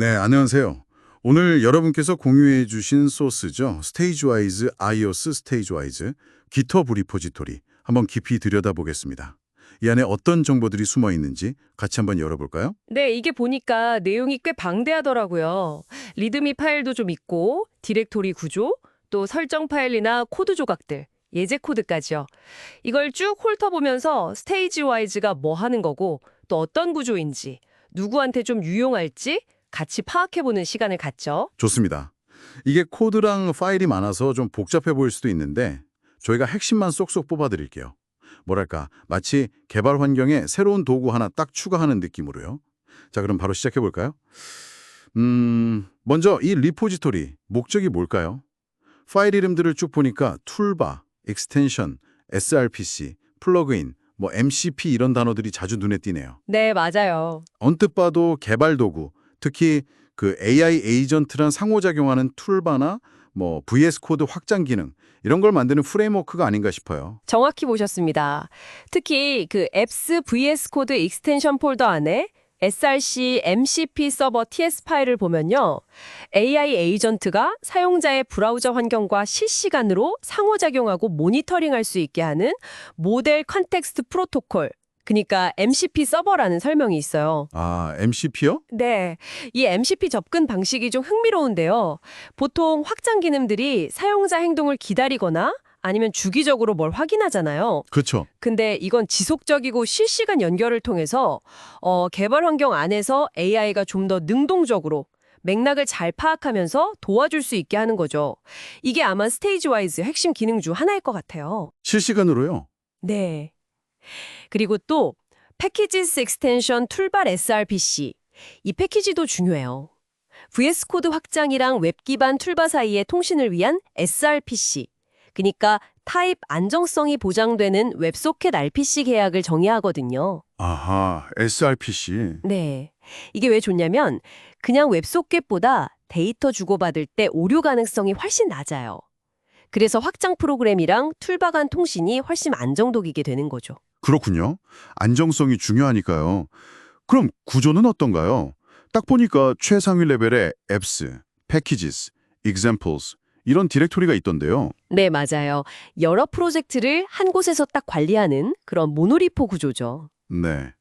네, 안녕하세요. 오늘 여러분께서 공유해 주신 소스죠. 스테이지와이즈 iOS 스테이지와이즈 GitHub 리포지토리 한번 깊이 들여다보겠습니다. 이 안에 어떤 정보들이 숨어 있는지 같이 한번 열어볼까요? 네, 이게 보니까 내용이 꽤 방대하더라고요. 리드미 파일도 좀 있고, 디렉토리 구조, 또 설정 파일이나 코드 조각들, 예제 코드까지요. 이걸 쭉 훑어보면서 스테이지 와이즈가 뭐 하는 거고, 또 어떤 구조인지, 누구한테 좀 유용할지 같이 파악해보는 시간을 갖죠. 좋습니다. 이게 코드랑 파일이 많아서 좀 복잡해 보일 수도 있는데 저희가 핵심만 쏙쏙 뽑아드릴게요. 뭐랄까 마치 개발 환경에 새로운 도구 하나 딱 추가하는 느낌으로요. 자 그럼 바로 시작해 볼까요? 음 먼저 이 리포지토리 목적이 뭘까요? 파일 이름들을 쭉 보니까 툴바, 익스텐션, srpc, 플러그인, 뭐 MCP 이런 단어들이 자주 눈에 띄네요. 네, 맞아요. 언뜻 봐도 개발 도구, 특히 그 AI 에이전트랑 상호작용하는 툴바나 뭐 VS 코드 확장 기능 이런 걸 만드는 프레임워크가 아닌가 싶어요. 정확히 보셨습니다. 특히 그 앱스 VS 코드 익스텐션 폴더 안에 src MCP 서버 TS 파일을 보면요. AI 에이전트가 사용자의 브라우저 환경과 실시간으로 상호작용하고 모니터링할 수 있게 하는 모델 컨텍스트 프로토콜, 그러니까 MCP 서버라는 설명이 있어요. 아, MCP요? 네, 이 MCP 접근 방식이 좀 흥미로운데요. 보통 확장 기능들이 사용자 행동을 기다리거나 아니면 주기적으로 뭘 확인하잖아요. 그렇죠. 근데 이건 지속적이고 실시간 연결을 통해서 어, 개발 환경 안에서 AI가 좀 더 능동적으로 맥락을 잘 파악하면서 도와줄 수 있게 하는 거죠. 이게 아마 스테이지 와이즈 핵심 기능 중 하나일 것 같아요. 실시간으로요? 네. 그리고 또 패키지스 익스텐션 툴발 srpc 이 패키지도 중요해요. VS 코드 확장이랑 웹 기반 툴바 사이의 통신을 위한 srpc 그러니까 타입 안정성이 보장되는 웹소켓 RPC 계약을 정의하거든요. 아하, srpc. 네. 이게 왜 좋냐면 그냥 웹소켓보다 데이터 주고받을 때 오류 가능성이 훨씬 낮아요. 그래서 확장 프로그램이랑 툴바 간 통신이 훨씬 안정적이게 되는 거죠. 그렇군요. 안정성이 중요하니까요. 그럼 구조는 어떤가요? 딱 보니까 최상위 레벨의 apps, packages, examples 이런 디렉토리가 있던데요. 네, 맞아요. 여러 프로젝트를 한 곳에서 딱 관리하는 그런 모노리포 구조죠. 네.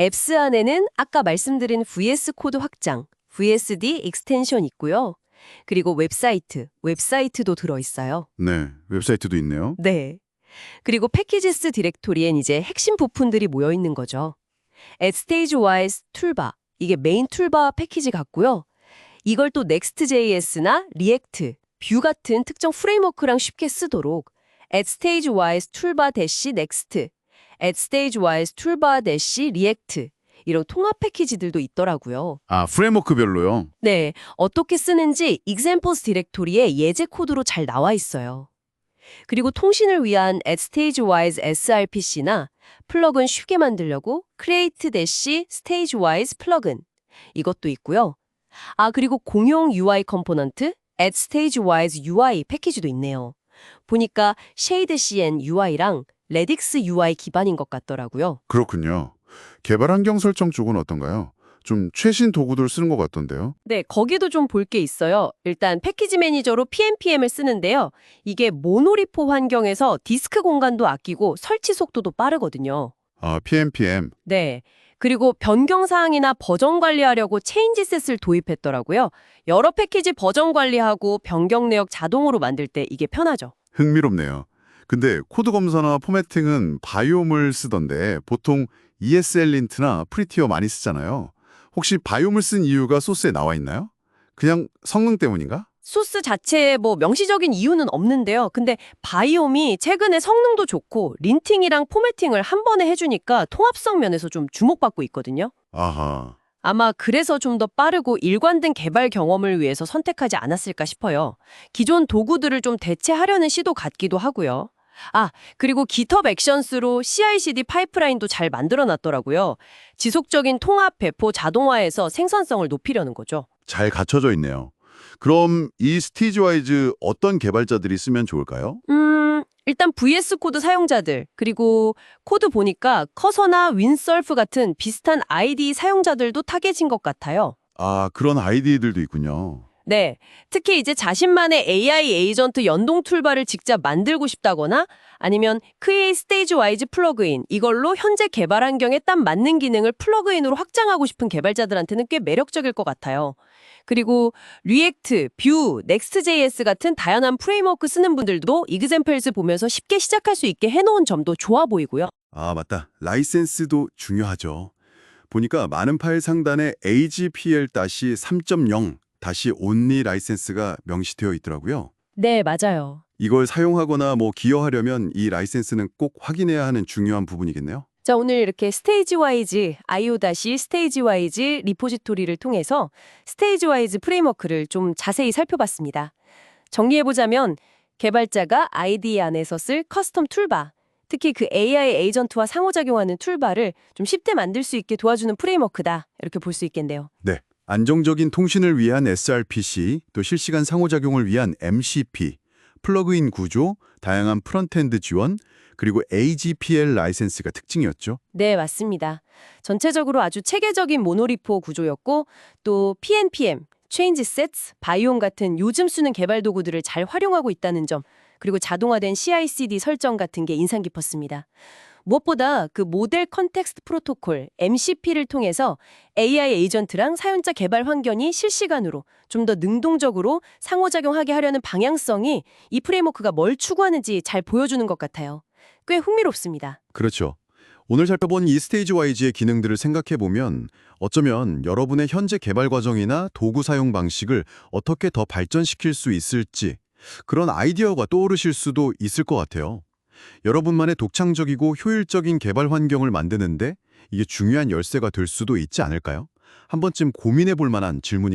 앱스 안에는 아까 말씀드린 VS 코드 확장, VSD 익스텐션 있고요. 그리고 웹사이트, 웹사이트도 들어있어요. 네. 웹사이트도 있네요. 네. 그리고 패키지스 디렉토리엔 이제 핵심 부품들이 모여 있는 거죠. at stage wise 툴바, 이게 메인 툴바 패키지 같고요. 이걸 또 Next.js나 React, 뷰 같은 특정 프레임워크랑 쉽게 쓰도록 at stage wise 툴바 대시 next, at stage wise 툴바 대시 react 이런 통합 패키지들도 있더라고요. 아, 프레임워크별로요. 네, 어떻게 쓰는지 examples 디렉토리에 예제 코드로 잘 나와 있어요. 그리고 통신을 위한 at stage wise srpc나 플러그인 쉽게 만들려고 create dash stage wise 플러그인 이것도 있고요. 아, 그리고 공용 UI 컴포넌트 at stage wise UI 패키지도 있네요. 보니까 shade cn UI랑 redix UI 기반인 것 같더라고요. 그렇군요. 개발 환경 설정 쪽은 어떤가요? 좀 최신 도구들 쓰는 것 같던데요. 네, 거기도 좀 볼 게 있어요. 일단 패키지 매니저로 PNPM을 쓰는데요. 이게 모노리포 환경에서 디스크 공간도 아끼고 설치 속도도 빠르거든요. 아, PNPM. 네. 그리고 변경 사항이나 버전 관리하려고 체인지셋을 도입했더라고요. 여러 패키지 버전 관리하고 변경 내역 자동으로 만들 때 이게 편하죠. 흥미롭네요. 근데 코드 검사나 포매팅은 바이옴을 쓰던데 보통 ESL린트나 프리티어 많이 쓰잖아요. 혹시 바이옴을 쓴 이유가 소스에 나와 있나요? 그냥 성능 때문인가? 소스 자체에 뭐 명시적인 이유는 없는데요. 근데 바이옴이 최근에 성능도 좋고 린팅이랑 포매팅을 한 번에 해주니까 통합성 면에서 좀 주목받고 있거든요. 아하. 아마 그래서 좀 더 빠르고 일관된 개발 경험을 위해서 선택하지 않았을까 싶어요. 기존 도구들을 좀 대체하려는 시도 같기도 하고요. 아, 그리고 GitHub 액션스로 CI/CD 파이프라인도 잘 만들어 놨더라고요. 지속적인 통합 배포 자동화해서 생산성을 높이려는 거죠. 잘 갖춰져 있네요. 그럼 이 스티지와이즈 어떤 개발자들이 쓰면 좋을까요? 음, 일단 VS 코드 사용자들, 그리고 코드 보니까 커서나 윈설프 같은 비슷한 아이디 사용자들도 타겟인 것 같아요. 아, 그런 아이디들도 있군요. 네, 특히 이제 자신만의 AI 에이전트 연동 툴바를 직접 만들고 싶다거나 아니면 Create Stage Wise 플러그인 이걸로 현재 개발 환경에 딱 맞는 기능을 플러그인으로 확장하고 싶은 개발자들한테는 꽤 매력적일 것 같아요. 그리고 리액트, 뷰, 넥스트.js 같은 다양한 프레임워크 쓰는 분들도 이그젠플스 보면서 쉽게 시작할 수 있게 해놓은 점도 좋아 보이고요. 아, 맞다. 라이센스도 중요하죠. 보니까 많은 파일 상단에 AGPL-3.0 다시 only 라이센스가 명시되어 있더라고요. 네, 맞아요. 이걸 사용하거나 뭐 기여하려면 이 라이센스는 꼭 확인해야 하는 중요한 부분이겠네요. 자, 오늘 이렇게 스테이지 와이즈, IO- 스테이지 와이즈 리포지토리를 통해서 스테이지 와이즈 프레임워크를 좀 자세히 살펴봤습니다. 정리해보자면 개발자가 아이디 안에서 쓸 커스텀 툴바, 특히 그 AI 에이전트와 상호작용하는 툴바를 좀 쉽게 만들 수 있게 도와주는 프레임워크다. 이렇게 볼 수 있겠네요. 네. 안정적인 통신을 위한 SRPC, 또 실시간 상호작용을 위한 MCP, 플러그인 구조, 다양한 프론트엔드 지원, 그리고 AGPL 라이센스가 특징이었죠. 네, 맞습니다. 전체적으로 아주 체계적인 모노리포 구조였고 또 PNPM, Sets, 바이온 같은 요즘 쓰는 개발 도구들을 잘 활용하고 있다는 점 그리고 자동화된 CI/CD 설정 같은 게 인상 깊었습니다. 무엇보다 그 모델 컨텍스트 프로토콜 MCP를 통해서 AI 에이전트랑 사용자 개발 환경이 실시간으로 좀 더 능동적으로 상호작용하게 하려는 방향성이 이 프레임워크가 뭘 추구하는지 잘 보여주는 것 같아요. 꽤 흥미롭습니다. 그렇죠. 오늘 살펴본 이 스테이지 와이즈의 기능들을 생각해 보면 어쩌면 여러분의 현재 개발 과정이나 도구 사용 방식을 어떻게 더 발전시킬 수 있을지 그런 아이디어가 떠오르실 수도 있을 것 같아요. 여러분만의 독창적이고 효율적인 개발 환경을 만드는데 이게 중요한 열쇠가 될 수도 있지 않을까요? 한 번쯤 고민해 볼 만한 질문인 것